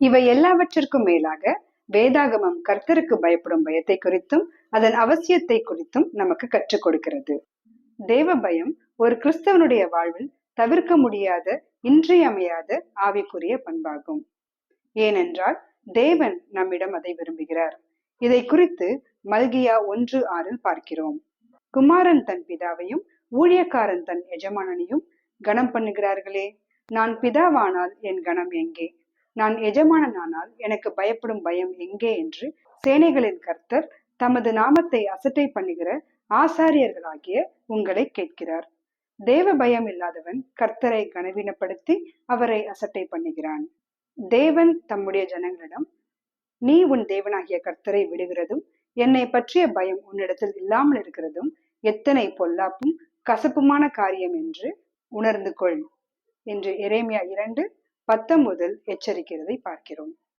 இவை எல்லாவற்றிற்கும் மேலாக வேதாகமம் கர்த்தருக்கு பயப்படும் பயத்தை குறித்தும் அதன் அவசியத்தை குறித்தும் நமக்கு கற்றுக் கொடுக்கிறது. தேவ பயம் ஒரு கிறிஸ்தவனுடைய வாழ்வில் தவிர்க்க முடியாத இன்றியமையாத ஆவிக்குரிய பண்பாகும். ஏனென்றால் தேவன் நம்மிடம் அதை விரும்புகிறார். இதை குறித்து மல்கியா ஒன்று ஆறில் பார்க்கிறோம். குமாரன் தன் பிதாவையும் ஊழியக்காரன் தன் எஜமானனையும் கணம் பண்ணுகிறார்களே. நான் பிதாவானால் என் கணம் எங்கே? நான் எஜமானனானால் எனக்கு பயப்படும் பயம் எங்கே என்று சேனைகளின் கர்த்தர் தமது நாமத்தை அசட்டை பண்ணுகிற ஆசாரியர்களாகிய உங்களை கேட்கிறார். தேவ பயம் இல்லாதவன் கர்த்தரை கனவீனப்படுத்தி அவரை அசட்டை பண்ணுகிறான். தேவன் தம்முடைய ஜனங்களிடம் நீ உன் தேவனாகிய கர்த்தரை விடுகிறதும் என்னை பற்றிய பயம் உன்னிடத்தில் இல்லாமல் இருக்கிறதும் எத்தனை பொல்லாப்பும் கசப்புமான காரியம் என்று உணர்ந்து கொள் என்று எரேமியா இரண்டு பத்தொன்பதில் எச்சரிக்கிறதை பார்க்கிறோம்.